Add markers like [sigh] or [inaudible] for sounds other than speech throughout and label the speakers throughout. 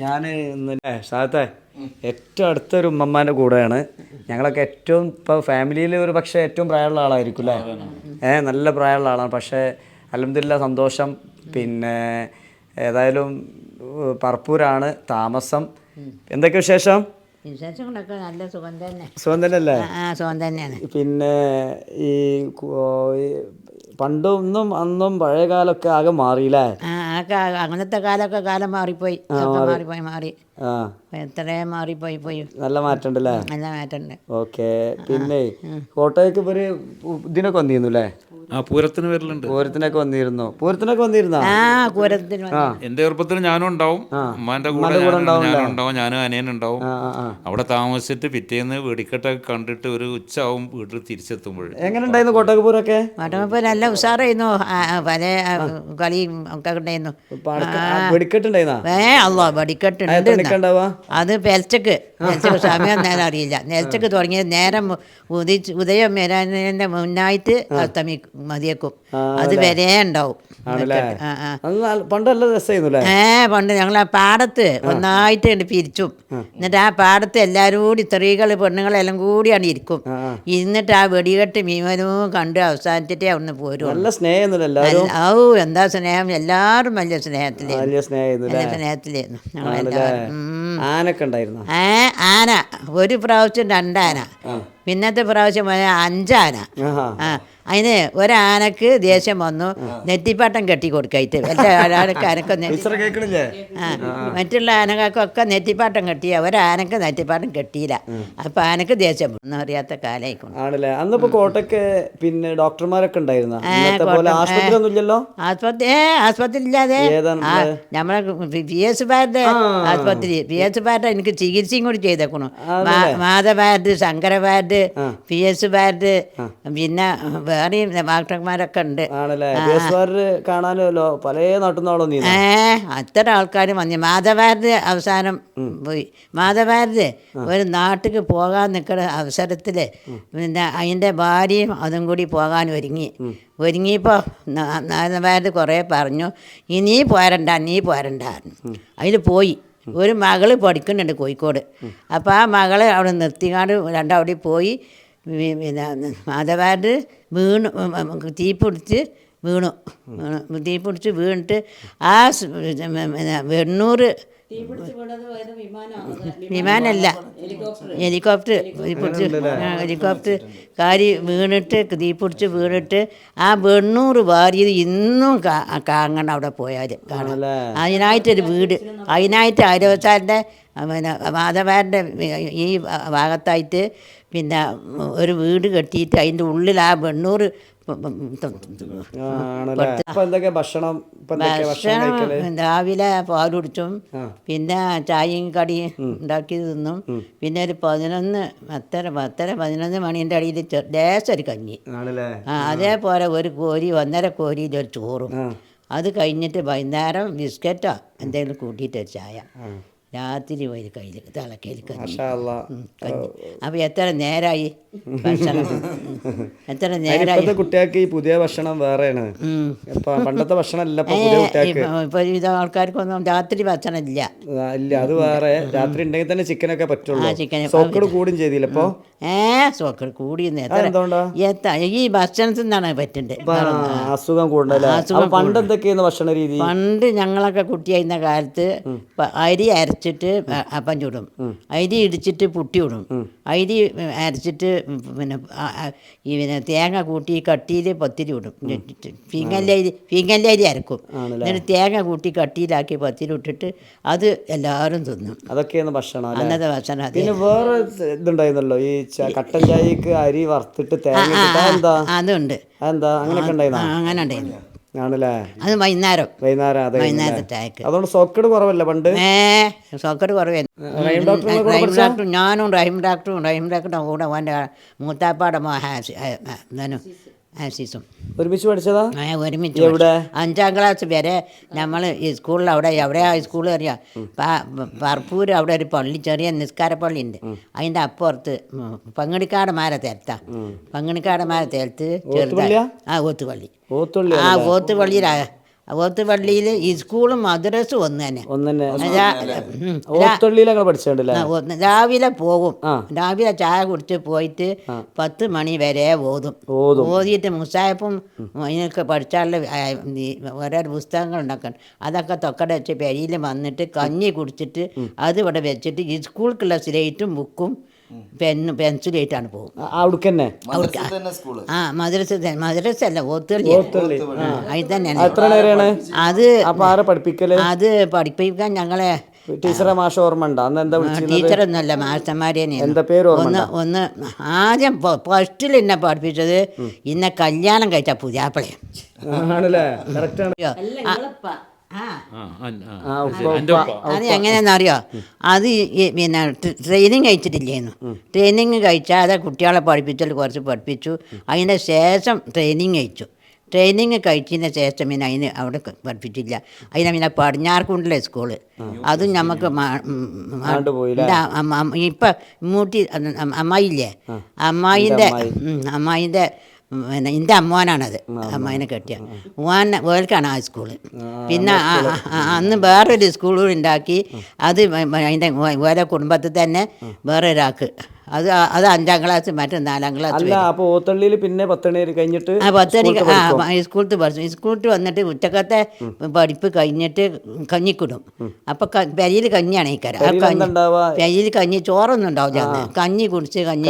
Speaker 1: ഞാൻ ഇന്നലെ സാധത്തെ ഏറ്റവും അടുത്തൊരു ഉമ്മമ്മാന്റെ കൂടെയാണ്. ഞങ്ങളൊക്കെ ഏറ്റവും ഇപ്പോൾ ഫാമിലിയിൽ ഒരു പക്ഷേ ഏറ്റവും പ്രായമുള്ള ആളായിരിക്കും അല്ലേ ഏ നല്ല പ്രായമുള്ള ആളാണ്. പക്ഷേ അലഹമില്ല സന്തോഷം. പിന്നെ ഏതായാലും പറപ്പൂരാണ് താമസം. എന്തൊക്കെ വിശേഷം?
Speaker 2: വിശേഷങ്ങളൊക്കെ നല്ല സുഖം തന്നെ.
Speaker 1: സുഖം
Speaker 2: ആ സുഖം തന്നെയാണ്.
Speaker 1: പിന്നെ ഈ പണ്ടൊന്നും അന്നും പഴയ കാലൊക്കെ ആകെ മാറിയില്ലേ?
Speaker 2: അങ്ങനത്തെ കാലൊക്കെ കാലം മാറിപ്പോയി. മാറിപ്പോയി മാറി.
Speaker 1: ആ.
Speaker 2: എത്രയും മാറിപ്പോയി പോയി.
Speaker 1: നല്ല മാറ്റമുണ്ടല്ലേ?
Speaker 2: നല്ല മാറ്റമുണ്ട്.
Speaker 1: ഓക്കെ. പിന്നെ കോട്ടയ്ക്ക് ഇവർ ഇതിനൊക്കെ വന്നിരുന്നു അല്ലേ?
Speaker 3: ആ പൂരത്തിന് വരലുണ്ട്.
Speaker 1: പൂരത്തിനൊക്കെ വന്നിരുന്നു? പൂരത്തിനൊക്കെ വന്നിരുന്നോ?
Speaker 2: ആ പൂരത്തിന് വന്നു.
Speaker 3: എന്റെ ചെറുപ്പത്തിൽ ഞാനും ഉണ്ടാവും. ഉമ്മാന്റെ കൂടെ ഞാനും ഞാനും ഉണ്ടാവും ഞാനും അനിയനും ഉണ്ടാവും. അവിടെ താമസിച്ചിട്ട് പിറ്റേന്ന് വെടിക്കെട്ടൊക്കെ കണ്ടിട്ട് ഒരു ഉച്ചയാവും വീട്ടിൽ തിരിച്ചെത്തുമ്പോൾ
Speaker 1: എങ്ങനെ ഉണ്ടായിരുന്നു കോട്ടയ്ക്ക് പൂരൊക്കെ
Speaker 2: വട്ടമപ്പോൾ നല്ല ഉഷാറായിരുന്നു. ആ, ആ, പല ആ, കളിയും ഒക്കെ ഉണ്ടായിരുന്നു.
Speaker 1: വെടിക്കെട്ടുണ്ടായിരുന്നാ?
Speaker 2: ഏ അല്ലോ വെടിക്കെട്ടുണ്ട്
Speaker 1: എത്രയൊക്കെ ഉണ്ടാവുക
Speaker 2: അത് പെലച്ചക്ക് പെലച്ചക്ക് സമയം നേരം അറിയില്ല. നെലച്ചക്ക് തുടങ്ങിയത് നേരം ഉദിച്ച് ഉദയം വരാനതിന്റെ മുന്നായിട്ട് അസ്തമി മതിയേക്കും. അത് വരെ ഉണ്ടാവും.
Speaker 1: പണ്ട് നല്ല രസമായിരുന്നു അല്ലേ?
Speaker 2: ഏ പണ്ട് ഞങ്ങൾ ആ പാടത്ത് ഒന്നായിട്ട് കണ്ട് പിരിച്ചും. എന്നിട്ട് ആ പാടത്ത് എല്ലാവരും കൂടി സ്ത്രീകൾ പെണ്ണുങ്ങളെല്ലാം കൂടിയാണ് ഇരിക്കും. ഇരുന്നിട്ട് ആ. വെടികെട്ട് മീമനും കണ്ട് അവസാനിച്ചിട്ടേ അവിടുന്ന് പോരും
Speaker 1: നല്ല
Speaker 2: ഔ എന്താ സ്നേഹം? എല്ലാവരും വലിയ സ്നേഹത്തിലേ
Speaker 1: വലിയ
Speaker 2: സ്നേഹത്തിലായിരുന്നു. ഞങ്ങളെല്ലാവരും.
Speaker 1: ആനൊക്കെ ഉണ്ടായിരുന്നു?
Speaker 2: ഏ ആന. ഒരു പ്രാവശ്യം രണ്ടാന പിന്നത്തെ പ്രാവശ്യം പോയ അഞ്ചാന. അതിന് ഒരാനക്ക് ദേഷ്യം വന്നു. നെറ്റിപ്പാട്ടം കെട്ടി കൊടുക്കായിട്ട്. മറ്റേ ആനക്ക് അനക്ക് നെറ്റി
Speaker 1: ടീച്ചർ കേൾക്കണില്ലേ?
Speaker 2: ആ മറ്റുള്ള ആനകൾക്കൊക്കെ നെറ്റിപ്പാട്ടം കെട്ടിയ. ഒരാനക്ക് നെറ്റിപ്പാട്ടം കെട്ടിയില്ല. അപ്പൊ ആനക്ക് ദേഷ്യം വന്നു. അറിയാത്ത കാലമായിക്കൊണ്ട്
Speaker 1: ആണല്ലേ? അന്നിപ്പോ കോട്ടയ്ക്ക് പിന്നെ ഡോക്ടർമാരൊക്കെ ഉണ്ടായിരുന്നു? ഇന്നത്തെ ആശുപത്രി ഒന്നും ഇല്ലല്ലോ
Speaker 2: ആസ്പത്രി ഏ ആസ്പത്രി ഇല്ലാതെ
Speaker 1: ഏതാണ്
Speaker 2: നമ്മളെ പി എസ് ബാരുടെ ആസ്പത്രി പി എസ് ബാരുടെ എനിക്ക് ചികിത്സയും കൂടി ചെയ്തേക്കണു. മാധവാർഡ് ശങ്കരവാർഡ് പി എസ് ബാർഡ് പിന്നെ വേറെയും ഡോക്ടർമാരൊക്കെ ഉണ്ട്
Speaker 1: കാണാനല്ലോ പല നാട്ടിൽ നീ
Speaker 2: ഏ അത്ര ആൾക്കാർ വന്നു മാധവാർഡ് അവസാനം പോയി മാധവാർഡ് ഒരു നാട്ടിക്ക് പോകാൻ നിൽക്കുന്ന അവസരത്തിൽ പിന്നെ അതിന്റെ ഭാര്യയും അതും കൂടി പോകാൻ ഒരുങ്ങി ഒരുങ്ങിയപ്പോൾ മാധവാർഡ് കുറേ പറഞ്ഞു ഇനി പോരണ്ട നീ പോരണ്ടായിരുന്നു അതിൽ പോയി ഒരു മകൾ പഠിക്കുന്നുണ്ട് കോഴിക്കോട്. അപ്പോൾ ആ മകളെ അവിടെ നിർത്തിക്കാണ്ട് രണ്ടവിടെ പോയി പിന്നെ മാധവാർഡ് വീണു തീ വീണു. വീണു തീ വീണിട്ട് ആ വെണ്ണൂറ് വിമാനമല്ല ഹെലികോപ്റ്റർ. പിടിച്ച് ഹെലികോപ്റ്റർ. കാരി വീണിട്ട് തീ പിടിച്ച് വീണിട്ട് ആ വെണ്ണൂറ് വാരിയത് ഇന്നും കാങ്ങണം കാണണം അവിടെ പോയാൽ കാണാം. അതിനായിട്ടൊരു വീട്. അതിനായിട്ട് ആരോസാറിന്റെ പിന്നെ മാധവാരന്റെ ഈ ഭാഗത്തായിട്ട് പിന്നെ ഒരു വീട് കെട്ടിയിട്ട് അതിന്റെ ഉള്ളിൽ ആ വെണ്ണൂറ്
Speaker 1: ഭക്ഷണം?
Speaker 2: രാവിലെ പാൽ കുടിച്ചും പിന്നെ ചായയും കടിയും ഉണ്ടാക്കി തിന്നും. പിന്നെ ഒരു പതിനൊന്ന് പത്തര പത്തര പതിനൊന്ന് മണിന്റെ അടിയിൽ ലേശം ഒരു കഞ്ഞി. അതേപോലെ ഒരു കോരി ഒന്നര കോരിയിൽ ഒരു ചോറും. അത് കഴിഞ്ഞിട്ട് വൈകുന്നേരം ബിസ്ക്കറ്റോ എന്തെങ്കിലും കൂട്ടിയിട്ട് ഒരു ചായ. രാത്രി ഒരു കയ്യിൽ തലക്കയിൽ കഞ്ഞി.
Speaker 1: മാഷാ
Speaker 2: അപ്പോൾ എത്ര നേരമായി ഭക്ഷണം. എത്ര
Speaker 1: ഇപ്പത്തെ കുട്ടികൾക്ക് ഈ പുതിയ ഭക്ഷണം വേറെയാണ്. പണ്ടത്തെ ഭക്ഷണം അല്ല ഇപ്പൊ
Speaker 2: ഇപ്പോൾ ആൾക്കാർക്കൊന്നും രാത്രി ഭക്ഷണം ഇല്ല.
Speaker 1: ഇല്ല അത് വേറെ. രാത്രി ഉണ്ടെങ്കിൽ തന്നെ ചിക്കനൊക്കെ പറ്റുള്ളൂ. സോക്കട് കൂടും ചെയ്തില്ല ഇപ്പൊ?
Speaker 2: ഏ സോക്കട് കൂടിയെന്ന്. എത്ര ഈ ഭക്ഷണത്തിൽ നിന്നാണ് പറ്റുന്നത്.
Speaker 1: അസുഖം കൂടുതലല്ലേ പണ്ട് എന്തൊക്കെയായിരുന്നു ഭക്ഷണ രീതി?
Speaker 2: പണ്ട് ഞങ്ങളൊക്കെ കുട്ടിയായിരുന്ന കാലത്ത് അരി അരച്ചിട്ട് അപ്പം ചുടും. അരി ഇടിച്ചിട്ട് പുട്ടി ഇടും അരി അരച്ചിട്ട് പിന്നെ ഈ പിന്നെ തേങ്ങ കൂട്ടി കട്ടിയിൽ പത്തിരി ഇടും. ഫിങ്ങല്ലരി ഫിങ്ങല്ലരി അരക്കും. എന്നിട്ട് തേങ്ങ കൂട്ടി കട്ടിയിലാക്കി പത്തിരി ഇട്ടിട്ട് അത് എല്ലാവരും തിന്നും.
Speaker 1: അതൊക്കെയാണ് ഭക്ഷണം
Speaker 2: അന്നത്തെ ഭക്ഷണം
Speaker 1: പിന്നെ വേറെ ഇതുണ്ടായിരുന്നല്ലോ ഈ കട്ടൻ ചായക്ക് അരി വറുത്തിട്ട് തേങ്ങ
Speaker 2: അതുണ്ട്.
Speaker 1: അതെന്താ?
Speaker 2: അങ്ങനെ
Speaker 1: ഉണ്ടായിരുന്നോ?
Speaker 2: അങ്ങനെ ഉണ്ടായിരുന്നു.
Speaker 1: ആണല്ലേ?
Speaker 2: അത് വൈകുന്നേരം.
Speaker 1: വൈകുന്നേരം അതെ
Speaker 2: വൈകുന്നേരത്തെ ചായക്ക്
Speaker 1: അതുകൊണ്ട് സോക്കറ്റ് കുറവല്ല പണ്ട്?
Speaker 2: ഏ സോക്കറ്റ്
Speaker 1: കുറവായിരുന്നു?
Speaker 2: ഡോക്ടർ ഞാനും റഹീം ഡോക്ടറും റഹീം ഡോക്ടറുടെ കൂടെ അവന്റെ മൂത്താപ്പാടെ ഹാസിസും
Speaker 1: ഒരുമിച്ച് പഠിച്ചതാ?
Speaker 2: ആ ഒരുമിച്ച്
Speaker 1: എവിടെ?
Speaker 2: അഞ്ചാം ക്ലാസ് വരെ നമ്മൾ ഈ സ്കൂളിൽ അവിടെ എവിടെയാ സ്കൂൾ അറിയാം? പർപ്പൂര് അവിടെ ഒരു പള്ളി ചെറിയ നിസ്കാര പള്ളി ഉണ്ട് അതിന്റെ അപ്പുറത്ത് ഉം, പങ്ങണിക്കാടന്മാരെ തേർത്താ പങ്ങണിക്കാടന്മാരെ തേർത്ത്
Speaker 1: ചെറുതാ?
Speaker 2: ആ ഓത്തുപള്ളി. ആ ഓത്തുപള്ളിയിലാ. ഓത്ത് പള്ളിയിൽ ഈ സ്കൂളും മദ്രസും ഒന്ന് തന്നെ
Speaker 1: ഒന്ന്
Speaker 2: രാവിലെ പോകും. രാവിലെ ചായ കുടിച്ച് പോയിട്ട് പത്ത് മണി വരെ ഓതും.
Speaker 1: ഓതും.
Speaker 2: ഓതിയിട്ട് മുസായപ്പും അതിനൊക്കെ പഠിച്ചാലുള്ള ഓരോ പുസ്തകങ്ങൾ ഉണ്ടാക്കണം അതൊക്കെ തൊക്കടെ വെച്ച് പെരിയിൽ വന്നിട്ട് കഞ്ഞി കുടിച്ചിട്ട് അത് ഇവിടെ വെച്ചിട്ട് ഈ സ്കൂൾക്കുള്ള സ്ലേറ്റും ബുക്കും പെന്നും പെൻസിലേറ്റാണ് പോകും
Speaker 1: അവിടേക്ക് തന്നെ?
Speaker 2: ആ മദ്രസ മദ്രസ അല്ല ഓത്തുള്ളി അതിൽ തന്നെയാണ്.
Speaker 1: എത്ര നേരെയാണ്
Speaker 2: അത്
Speaker 1: ആരെ പഠിപ്പിക്കൽ?
Speaker 2: അത് പഠിപ്പിക്കാൻ ഞങ്ങളെ
Speaker 1: ടീച്ചറെ മാഷ ഓർമ്മ ഉണ്ടോ? അന്ന് എന്താ വിളിച്ചത്
Speaker 2: ടീച്ചറൊന്നുമല്ല മാസ്റ്റർമാരെ
Speaker 1: എന്താ പേര് ഓർമ്മ
Speaker 2: ഒന്ന് ഒന്ന് ആദ്യം ഫസ്റ്റിൽ എന്നെ പഠിപ്പിച്ചത് ഇന്നെ കല്യാണം കഴിച്ച പുതിയാപ്പിളയെ
Speaker 1: ആണല്ലേ?
Speaker 2: അത് എങ്ങനെയാണെന്നറിയോ? അത് പിന്നെ ട്രെയിനിങ് കഴിച്ചിട്ടില്ലേന്നു. ട്രെയിനിങ് കഴിച്ചാതെ കുട്ടികളെ പഠിപ്പിച്ചാൽ കുറച്ച് പഠിപ്പിച്ചു. അതിന്റെ ശേഷം ട്രെയിനിങ് കഴിച്ചു. ട്രെയിനിങ് കഴിച്ചതിന് ശേഷം പിന്നെ അതിന് അവിടെ പഠിപ്പിച്ചില്ല. അതിനെ പിന്നെ പടിഞ്ഞാർക്കുണ്ടല്ലേ സ്കൂൾ. അതും നമുക്ക്? ഇപ്പം മൂട്ടി അമ്മ- അമ്മായില്ലേ? അമ്മായിന്റെ അമ്മായിന്റെ പിന്നെ എന്റെ അമ്മോനാണത്. അമ്മായിനെ കെട്ടിയ. ഓൻ ഓൽക്കാണ് ആ സ്കൂൾ. പിന്നെ അന്ന് വേറൊരു സ്കൂൾ ഉണ്ടാക്കി. അത് അതിന്റെ ഓരോ കുടുംബത്തിൽ തന്നെ വേറെ ഒരാൾക്ക് അത് അത് അഞ്ചാം ക്ലാസ് മറ്റേ നാലാം ക്ലാസ്
Speaker 1: അല്ല അപ്പോൾ ഓത്തള്ളിയിൽ പിന്നെ പത്തണി കഴിഞ്ഞിട്ട്
Speaker 2: ആ
Speaker 1: പത്തണി
Speaker 2: ആ. സ്കൂളിൽ പഠിച്ചു. സ്കൂളിൽ വന്നിട്ട് ഉച്ചക്കത്തെ പഠിപ്പ് കഴിഞ്ഞിട്ട് കഞ്ഞിക്കിടും. അപ്പൊ പെരിയിൽ കഞ്ഞിയാണ് ഈ കര പെരിയിൽ കഞ്ഞി ചോറൊന്നും ഉണ്ടാവില്ല. കഞ്ഞി കുടിച്ച് കഞ്ഞി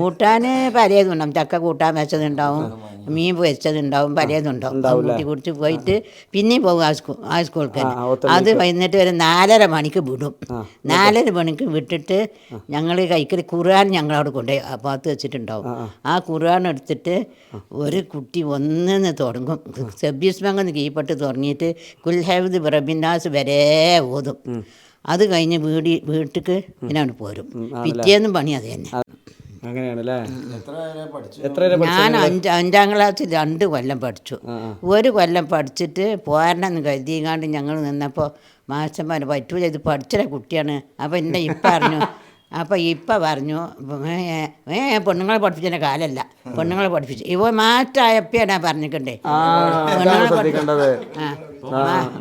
Speaker 1: കൂട്ടാന്?
Speaker 2: പലതുണ്ടാവും ചക്ക കൂട്ടാൻ വെച്ചതുണ്ടാവും. മീൻ വെച്ചതുണ്ടാവും പലതുണ്ടാവും. കുട്ടി കുടിച്ച് പോയിട്ട് പിന്നെയും പോകും ആ സ്കൂൾ ആ സ്കൂൾക്ക്. അത് വൈകുന്നേരം ഒരു നാലര മണിക്ക് വിടും. നാലര മണിക്ക് വിട്ടിട്ട് ഞങ്ങൾ കൈക്കൽ ഖുർആൻ ഞങ്ങളവിടെ കൊണ്ടുപോയി അപ്പാത്ത് വെച്ചിട്ടുണ്ടാവും. ആ ഖുർആൻ എടുത്തിട്ട് ഒരു കുട്ടി ഒന്നിന്ന് തുടങ്ങും. സബ്യസ്മങ്ങന്ന് കീപ്പെട്ട് തുടങ്ങിയിട്ട് കുൽഹബദ് ബ്രബിൻദാസ് വരെ ഓതും. അത് കഴിഞ്ഞ് വീടി വീട്ടിക്ക് പിന്നെ പോരും. പിറ്റേന്നും പണി അത് തന്നെ.
Speaker 1: അങ്ങനെയാണല്ലേ? എത്ര
Speaker 2: ഞാൻ അഞ്ച് അഞ്ചാം ക്ലാസ്സിൽ രണ്ട് കൊല്ലം പഠിച്ചു. ഒരു കൊല്ലം പഠിച്ചിട്ട് പോരണമെന്ന് കരുതിയങ്ങാണ്ട് ഞങ്ങൾ നിന്നപ്പോൾ മാസ്റ്റർമാർ പറ്റൂല ഇത് പഠിച്ച കുട്ടിയാണ്. അപ്പോൾ എന്നെ ഇപ്പം അറിഞ്ഞു. [laughs] അപ്പോൾ ഇപ്പം പറഞ്ഞു ഏ, പെണ്ണുങ്ങളെ പഠിപ്പിച്ചതിന്റെ കാലമല്ല പെണ്ണുങ്ങളെ പഠിപ്പിച്ചു. ഇവ മാറ്റായപ്പോഴാണ് പറഞ്ഞിട്ടുണ്ടേ
Speaker 1: ആ അതാണ് ശ്രദ്ധിക്കേണ്ടത്.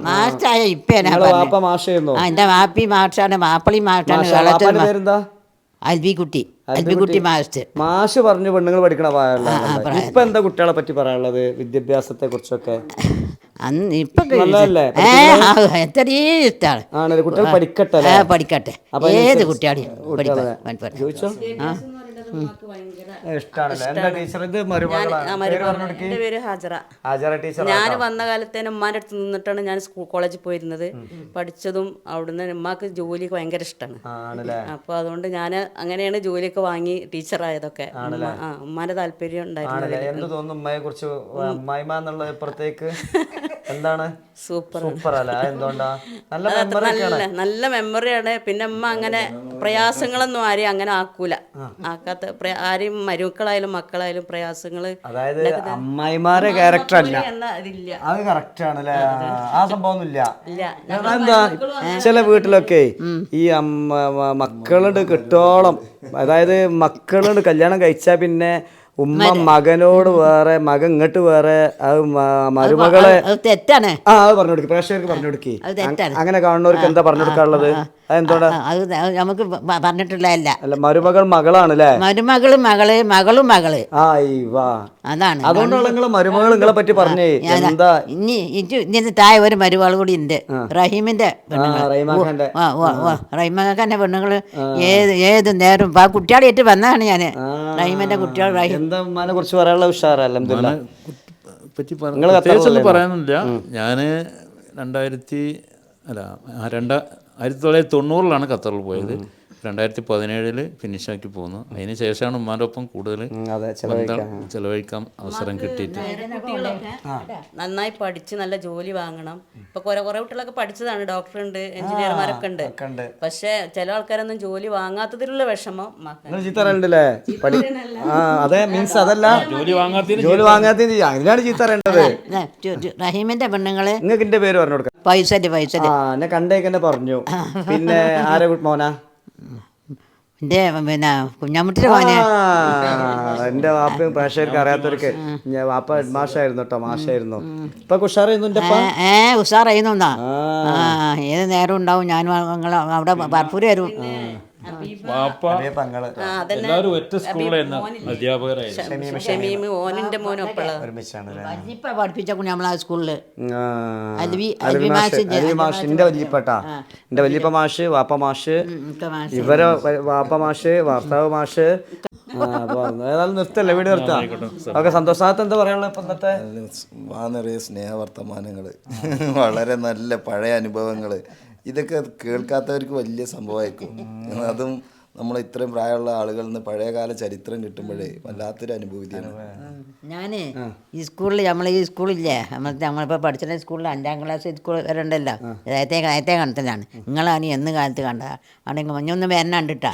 Speaker 2: മാസ്റ്റായ പറഞ്ഞത്
Speaker 1: മാഷായിരുന്നോ?
Speaker 2: ആ എന്റെ വാപ്പി മാഷാണ് മാപ്പിളി മാഷാണ്
Speaker 1: പേരെന്താ?
Speaker 2: അൽബിക്കുട്ടി അൽബിക്കുട്ടി മാസ്റ്റർ.
Speaker 1: മാഷ് പറഞ്ഞു പെണ്ണുങ്ങൾ പഠിക്കണ പ്രായമുള്ള ഇപ്പൊ എന്താ കുട്ടികളെ പറ്റി പറയാനുള്ളത്? വിദ്യാഭ്യാസത്തെ കുറിച്ചൊക്കെ
Speaker 2: അന്ന് ഇപ്പൊ എത്രയും ഇഷ്ടമാണ്
Speaker 1: ആണല്ലേ കുട്ടികൾ പഠിക്കട്ടെ?
Speaker 2: പഠിക്കട്ടെ. ഏത്
Speaker 1: കുട്ടിയാണ്
Speaker 2: കുട്ടിയാണെയും
Speaker 1: കുട്ടികളെ എന്താ ടീച്ചർ? ഇത് പേര്
Speaker 4: ഹാജറ.
Speaker 1: ഹാജറ ടീച്ചർ
Speaker 4: ഞാൻ വന്ന കാലത്ത് തന്നെ ഉമ്മാന്റെ അടുത്ത് നിന്നിട്ടാണ് ഞാൻ സ്കൂൾ കോളേജിൽ പോയിരുന്നത്. പഠിച്ചതും അവിടുന്ന് ഉമ്മാക്ക് ജോലി ഭയങ്കര ഇഷ്ടമാണ് അപ്പോൾ അതുകൊണ്ട് ഞാൻ അങ്ങനെയാണ് ജോലിയൊക്കെ വാങ്ങി ടീച്ചറായതൊക്കെ. ഉമ്മാന്റെ താല്പര്യം ഉണ്ടായിരുന്നു
Speaker 1: എന്താണ്?
Speaker 4: സൂപ്പർ
Speaker 1: സൂപ്പർ അല്ല? എന്തുകൊണ്ടാ നല്ല
Speaker 4: നല്ല മെമ്മറിയാണ് പിന്നെ ഉമ്മ അങ്ങനെ പ്രയാസങ്ങളൊന്നും ആരെയും അങ്ങനെ ആക്കൂല. ആക്കാത്ത ആരെയും മരുക്കളായാലും മക്കളായാലും പ്രയാസങ്ങൾ
Speaker 1: അതായത് അമ്മായിമാരെ ക്യാരക്ടർ അല്ല. അത് കറക്റ്റ് ആണല്ലേ ആ സംഭവം എന്താ ചില വീട്ടിലൊക്കെ ഈ അമ്മ മ- മക്കളുണ്ട് കിട്ടോളം. അതായത് മക്കളുണ്ട് കല്യാണം കഴിച്ചാ പിന്നെ ഉമ്മ മകനോട് വേറെ മകൻ ഇങ്ങോട്ട് വേറെ അത് മരുമകളെ
Speaker 2: അത് തെറ്റാണ്.
Speaker 1: ആ അത് പറഞ്ഞു കൊടുക്കി പ്രേക്ഷകർക്ക് പറഞ്ഞു കൊടുക്കി
Speaker 2: അത് തെറ്റാണ്.
Speaker 1: അങ്ങനെ കാണുന്നവർക്ക് എന്താ പറഞ്ഞു കൊടുക്കാനുള്ളത് അതെന്തോടാ?
Speaker 2: അത് നമുക്ക് പറഞ്ഞിട്ടുള്ള
Speaker 1: അല്ല. മരുമകൾ മകളാണ് അല്ലേ
Speaker 2: മരുമകളും മകൾ മകളും
Speaker 1: മകൾ.
Speaker 2: അതാണ്.
Speaker 1: അതുകൊണ്ടാണ് നിങ്ങളെ മരുമകൾ നിങ്ങളെ പറ്റി പറഞ്ഞേ. എന്താ?
Speaker 2: ഇനി ഇനി ഇതിന് താഴെ ഒരു മരുമകൾ കൂടി ഉണ്ട്. റഹീമിന്റെ
Speaker 1: റഹീമഖാന്റെ.
Speaker 2: പെണ്ണുങ്ങൾ ഏത് ഏത് നേരം ആ കുട്ടികളായിട്ട് വന്നതാണ് ഞാൻ റഹീമിന്റെ കുട്ടികൾ റഹീം.
Speaker 1: എന്താ കുറിച്ച് പറയാനുള്ള ഉഷാറല്ല
Speaker 3: പറ്റി? പറയാനില്ല ഞാൻ രണ്ടായിരത്തി അല്ല ആ, രണ്ട ആയിരത്തി തൊള്ളായിരത്തി തൊണ്ണൂറിലാണ് ഖത്തറിൽ പോയത്. രണ്ടായിരത്തി പതിനേഴിൽ ഫിനിഷാക്കി പോന്നു. അതിന് ശേഷമാണ് ഉമ്മാന്റെ ഒപ്പം കൂടുതൽ ബന്ധം ചെലവഴിക്കാൻ. അവസരം കിട്ടിയിട്ട്.
Speaker 4: നന്നായി പഠിച്ച് നല്ല ജോലി വാങ്ങണം. ഇപ്പൊ കുറെ കുറെ കുട്ടികളൊക്കെ പഠിച്ചതാണ്. ഡോക്ടർ ഉണ്ട് എഞ്ചിനീയർമാരൊക്കെ ഉണ്ട്.
Speaker 1: ഉണ്ട്.
Speaker 4: പക്ഷെ ചില ആൾക്കാരൊന്നും ജോലി വാങ്ങാത്തതിലുള്ള വിഷമം മക്കൾ
Speaker 1: നിങ്ങൾ ചീത്ത അറിയണ്ടല്ലേ അതെ മീൻസ് അതല്ല.
Speaker 3: ജോലി വാങ്ങാത്തതിന്
Speaker 1: ജോലി വാങ്ങാത്തതിന് അതിനാണ്
Speaker 2: ചീത്തറേണ്ടത് റഹീമിന്റെ പെണ്ണുങ്ങൾ
Speaker 1: നിങ്ങൾക്ക് എന്റെ പേര് പറഞ്ഞു കൊടുക്കാം.
Speaker 2: പൈസ പൈസ
Speaker 1: ആ എന്നെ കണ്ടേക്കന്നെ പറഞ്ഞു. പിന്നെ ആരെ മോനാ?
Speaker 2: എന്റെ പിന്നെ കുഞ്ഞാമുട്ടിയുടെ മോനെ.
Speaker 1: ആ, എന്റെ വാപ്പയും പ്രേക്ഷകർക്ക് അറിയാത്തവർക്ക് ഞാൻ വാപ്പ മാഷായിരുന്നു കേട്ടോ മാഷായിരുന്നു. ഇപ്പൊ ഉഷാറായിരുന്നു എന്റെ
Speaker 2: ഏ, ഉഷാറായിരുന്നാ ഏത് നേരം ഉണ്ടാവും ഞാനും അവിടെ ബർപ്പൂര് വരും.
Speaker 3: എല്ലാവരും ഒറ്റ അധ്യാപകരായിരുന്നു.
Speaker 4: ഓനിന്റെ മോനും
Speaker 2: നമ്മളെ
Speaker 1: എന്റെ വല്യപ്പട്ടാ എന്റെ വല്യപ്പ മാഷ് വാപ്പ മാഷ്
Speaker 2: മാഷ്.
Speaker 1: ഇവരെ വാപ്പ മാഷ് വാർത്താവ് മാഷ്. ഏതായാലും നിർത്തല്ലേ? വീട് നിർത്താം. ഓക്കെ സന്തോഷാകത്ത് എന്താ പറയാനുള്ള ഇപ്പൊ ഇന്നത്തെ?
Speaker 5: വാ നിറയെ സ്നേഹവർത്തമാനങ്ങൾ [laughs] വളരെ നല്ല പഴയ അനുഭവങ്ങൾ ഇതൊക്കെ കേൾക്കാത്തവർക്ക് വലിയ സംഭവമായിരിക്കും. അതും നമ്മൾ ഇത്രയും പ്രായമുള്ള ആളുകളിൽ നിന്ന് പഴയകാല ചരിത്രം കിട്ടുമ്പോഴേ വല്ലാത്തൊരു അനുഭൂതിയാണ്.
Speaker 2: ഞാൻ ഈ സ്കൂളിൽ നമ്മൾ ഈ സ്കൂളില്ലേ നമ്മൾ നമ്മളിപ്പോൾ പഠിച്ചിട്ട് സ്കൂളിൽ അഞ്ചാം ക്ലാസ് സ്കൂൾ വരണ്ടല്ലോ ഉണ്ടല്ലോ. നേരത്തെ നേരത്തെ കാലത്തിലാണ് നിങ്ങളാണ് എന്ന് കാലത്ത് കണ്ട അവിടെ മഞ്ഞൊന്നും വരണം കണ്ടിട്ടാ.